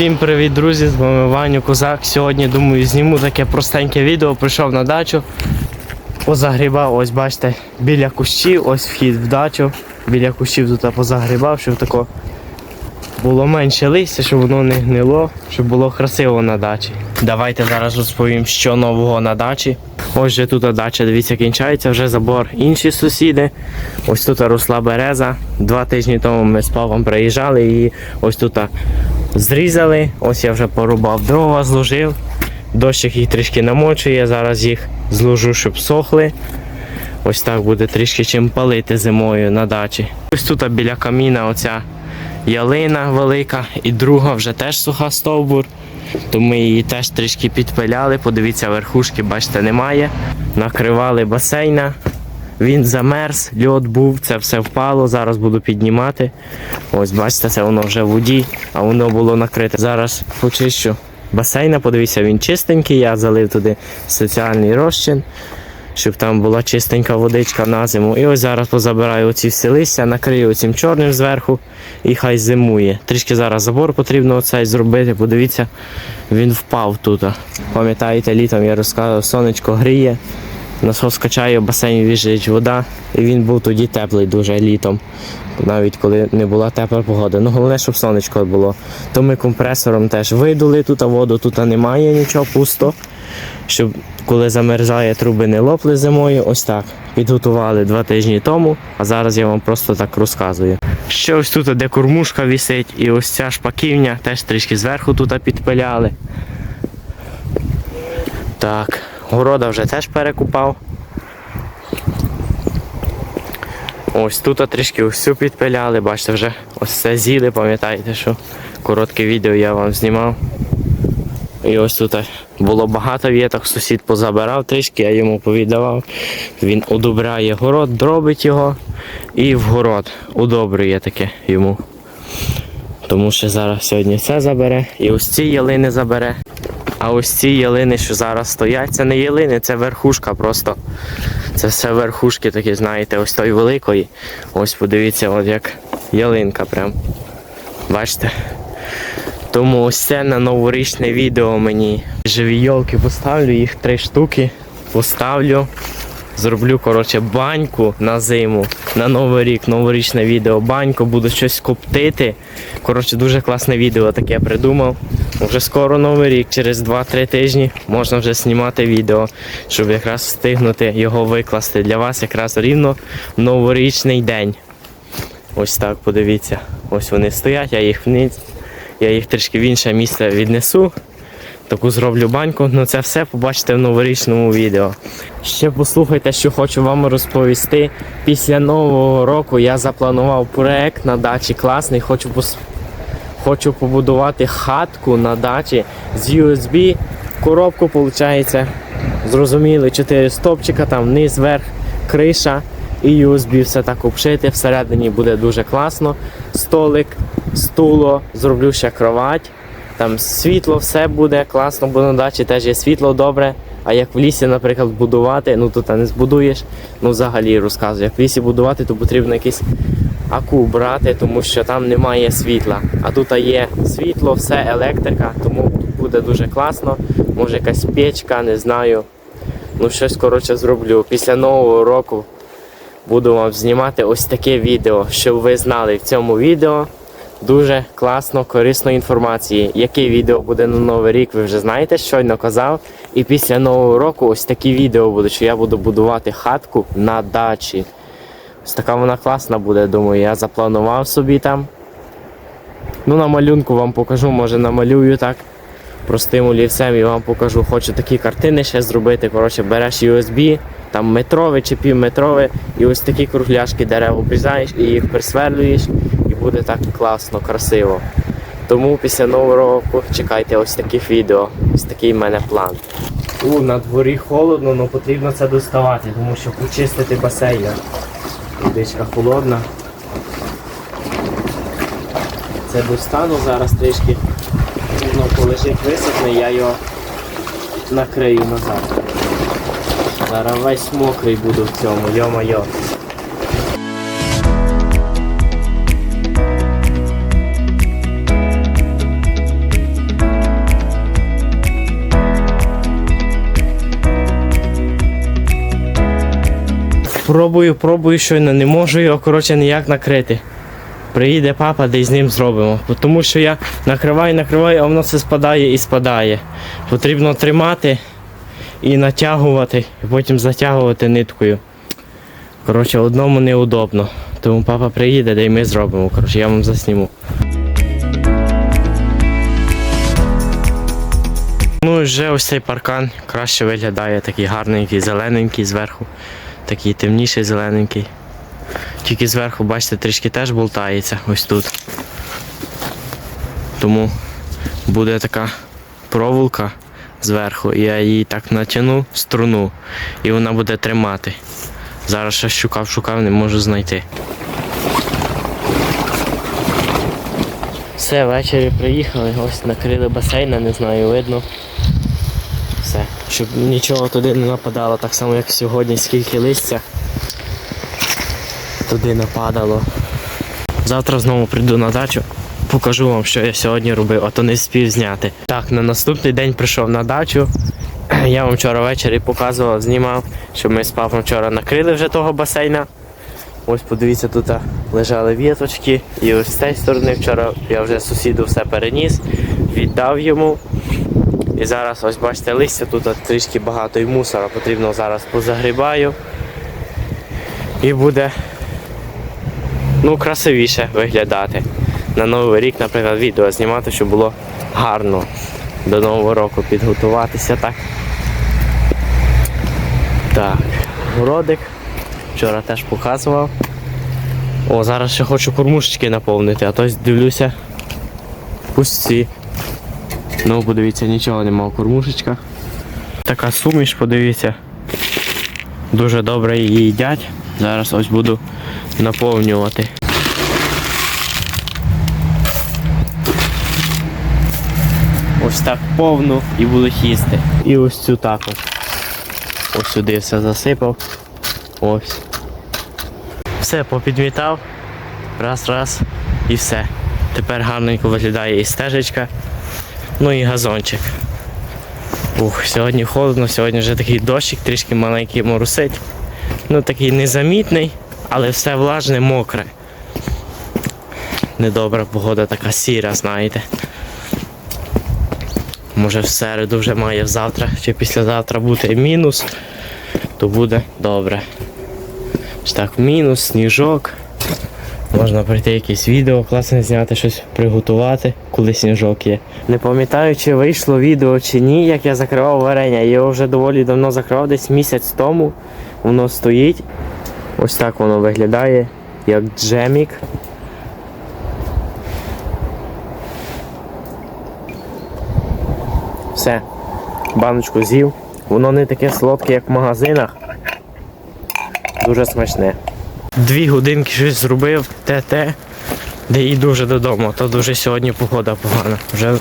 Всім привіт, друзі! З вами Ваню Козак. Сьогодні думаю зніму таке простеньке відео. Прийшов на дачу, позагрібав, ось бачите, біля кущів, ось вхід в дачу. Біля кущів тут позагрібав, щоб тако було менше листя, щоб воно не гнило, щоб було красиво на дачі. Давайте зараз розповім, що нового на дачі. Ось же тут дача, дивіться, кінчається, вже забор інші сусіди. Ось тут росла береза. Два тижні тому ми з Павлом приїжджали і ось тут зрізали. Ось я вже порубав дрова, зложив. Дощик їх трішки намочує, зараз їх зложу, щоб сохли. Ось так буде трішки чим палити зимою на дачі. Ось тут біля каміна оця ялина велика і друга вже теж суха стовбур. То ми її теж трішки підпиляли. Подивіться, верхушки, бачите, немає. Накривали басейна. Він замерз, льод був, це все впало. Зараз буду піднімати. Ось бачите, це воно вже в воді, а воно було накрите. Зараз почищу басейна, подивіться, він чистенький. Я залив туди соціальний розчин, щоб там була чистенька водичка на зиму. І ось зараз позабираю оці всі листя, накрию цим чорним зверху і хай зимує. Трішки зараз забор потрібно оцей зробити. Подивіться, він впав тут. Пам'ятаєте, літом я розказував, сонечко гріє. Насос качає, в басейні віжить вода, і він був тоді теплий дуже літом, навіть коли не була тепла погода. Ну головне, щоб сонечко було. То ми компресором теж видули тут, а воду тут немає нічого, пусто. Щоб коли замерзає, труби не лопли зимою, ось так. Підготували два тижні тому, а зараз я вам просто так розказую. Ще ось тут, де кормушка висить, і ось ця шпаківня, теж трішки зверху тут підпиляли. Так, города вже теж перекупав. Ось тут трішки всю підпиляли, бачите, вже ось це з'їли, пам'ятаєте, що коротке відео я вам знімав. І ось тут було багато віток, сусід позабирав трішки, я йому повіддавав. Він удобряє город, дробить його і в город удобрює таке йому. Тому що зараз сьогодні це забере і ось ці ялини забере. А ось ці ялини, що зараз стоять, це не ялини, це верхушка просто. Це все верхушки такі, знаєте, ось той великої. Ось подивіться, от як ялинка прям. Бачите? Тому ось це на новорічне відео мені. Живі йолки поставлю, їх три штуки. Поставлю. Зроблю, коротше, баньку на зиму, на новий рік, новорічне відео, баньку, буду щось коптити. Коротше, дуже класне відео таке придумав. Вже скоро новий рік, через 2-3 тижні можна вже знімати відео, щоб якраз встигнути його викласти для вас якраз рівно новорічний день. Ось так, подивіться. Ось вони стоять, я їх вниз, я їх трішки в інше місце віднесу. Таку зроблю баньку, ну це все побачите в новорічному відео. Ще послухайте, що хочу вам розповісти. Після нового року я запланував проект на дачі класний. Хочу. Хочу побудувати хатку на дачі з USB. Коробку, виходить, зрозуміли, 4 стопчика, там низ, верх, криша і USB все так обшити. Всередині буде дуже класно. Столик, стуло, зроблю ще кровать. Там світло, все буде класно, бо на дачі теж є світло добре. А як в лісі, наприклад, будувати, ну тут не збудуєш, ну взагалі розказую, як в лісі будувати, то потрібно якийсь аку брати, тому що там немає світла. А тут є світло, все електрика, тому буде дуже класно. Може якась печка, не знаю. Ну щось коротше зроблю. Після нового року буду вам знімати ось таке відео, щоб ви знали в цьому відео дуже класно, корисно інформації. Яке відео буде на новий рік, ви вже знаєте, щойно казав. І після нового року ось такі відео будуть, що я буду будувати хатку на дачі. Ось така вона класна буде, думаю, я запланував собі там. Ну, на малюнку вам покажу, може намалюю так. Простим олівцем і вам покажу. Хочу такі картини ще зробити. Коротше, береш USB, там метрове чи півметрове, і ось такі кругляшки дерев обрізаєш і їх присверлюєш, і буде так класно, красиво. Тому після нового року чекайте ось таких відео. Ось такий в мене план. У, на дворі холодно, але потрібно це доставати, тому що почистити басейн. Водичка холодна. Це достану зараз трішки. Воно полежить висохне, я його накрию назад. Зараз весь мокрий буду в цьому, йо-моє. Пробую, пробую щойно, не можу його, коротше, ніяк накрити. Приїде папа, де з ним зробимо. Тому що я накриваю, накриваю, а воно все спадає і спадає. Потрібно тримати і натягувати, і потім затягувати ниткою. Коротше, одному неудобно. Тому папа приїде, де й ми зробимо. Коротше, я вам засніму. Ну і вже ось цей паркан краще виглядає, такий гарненький, зелененький зверху, такий темніший зелененький. Тільки зверху, бачите, трішки теж болтається ось тут. Тому буде така проволока зверху, і я її так натягну струну, і вона буде тримати. Зараз щось шукав, шукав, не можу знайти. Все, ввечері приїхали, ось накрили басейн, не знаю, видно. Щоб нічого туди не нападало, так само як сьогодні, скільки листя туди нападало. Завтра знову прийду на дачу, покажу вам, що я сьогодні робив, а то не спів зняти. Так, на наступний день прийшов на дачу. Я вам вчора ввечері показував, знімав, що ми з папом вчора накрили вже того басейна. Ось подивіться, тут лежали віточки. І ось з цієї сторони вчора я вже сусіду все переніс, віддав йому. І зараз ось бачите листя, тут трішки багато і мусора, потрібно зараз позагрібаю. І буде ну, красивіше виглядати. На Новий рік, наприклад, відео знімати, щоб було гарно до Нового року підготуватися так. Так, городик. Вчора теж показував. О, зараз ще хочу кормушечки наповнити, а то дивлюся пусті. Ну, подивіться, нічого нема в кормушечках. Така суміш, подивіться. Дуже добре її їдять. Зараз ось буду наповнювати. Ось так повну і будуть їсти. І ось цю також. Ось сюди все засипав. Ось. Все, попідмітав. Раз, раз і все. Тепер гарненько виглядає і стежечка, ну і газончик. Ух, сьогодні холодно, сьогодні вже такий дощик, трішки маленький моросить. Ну такий незамітний, але все влажне, мокре. Недобра погода, така сіра, знаєте. Може в середу вже має завтра чи післязавтра бути мінус, то буде добре. Ось так, мінус, сніжок. Можна прийти якесь відео класне зняти, щось приготувати, коли сніжок є. Не пам'ятаю, чи вийшло відео чи ні, як я закривав варення. Я його вже доволі давно закривав, десь місяць тому. Воно стоїть. Ось так воно виглядає, як джемік. Все, баночку з'їв. Воно не таке солодке, як в магазинах. Дуже смачне. Дві годинки щось зробив, те-те, де йду вже додому, то дуже сьогодні погода погана. Вже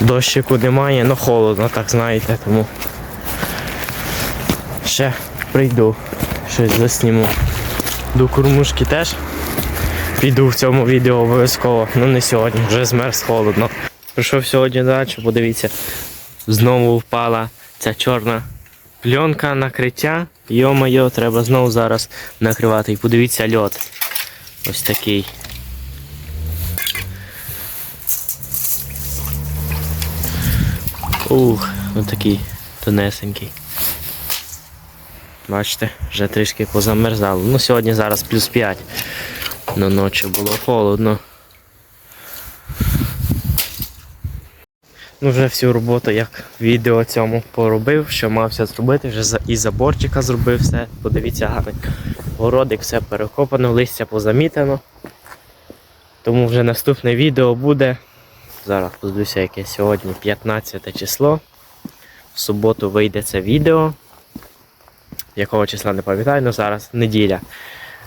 дощику немає, але холодно, так знаєте, тому ще прийду, щось засніму. До кормушки теж піду в цьому відео обов'язково, ну не сьогодні, вже змерз холодно. Прийшов сьогодні дачу, подивіться, знову впала ця чорна пленка накриття. Йо-моє, треба знову зараз накривати. І подивіться льот. Ось такий. Ух, ось такий тонесенький. Бачите, вже трішки позамерзало. Ну сьогодні зараз плюс 5. На ночі було холодно. Ну, вже всю роботу, як відео цьому поробив, що мався зробити, вже і заборчика зробив все. Подивіться, гарний городик, все перекопано, листя позамітано. Тому вже наступне відео буде. Зараз подивлюся, яке сьогодні 15 число. В суботу вийде це відео. Якого числа не пам'ятаю, але зараз неділя.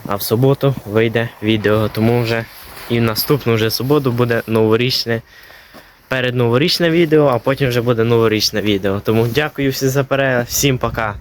А в суботу вийде відео, тому вже і в наступну вже суботу буде новорічне перед новорічне відео, а потім вже буде новорічне відео. Тому дякую всім за перегляд, всім пока.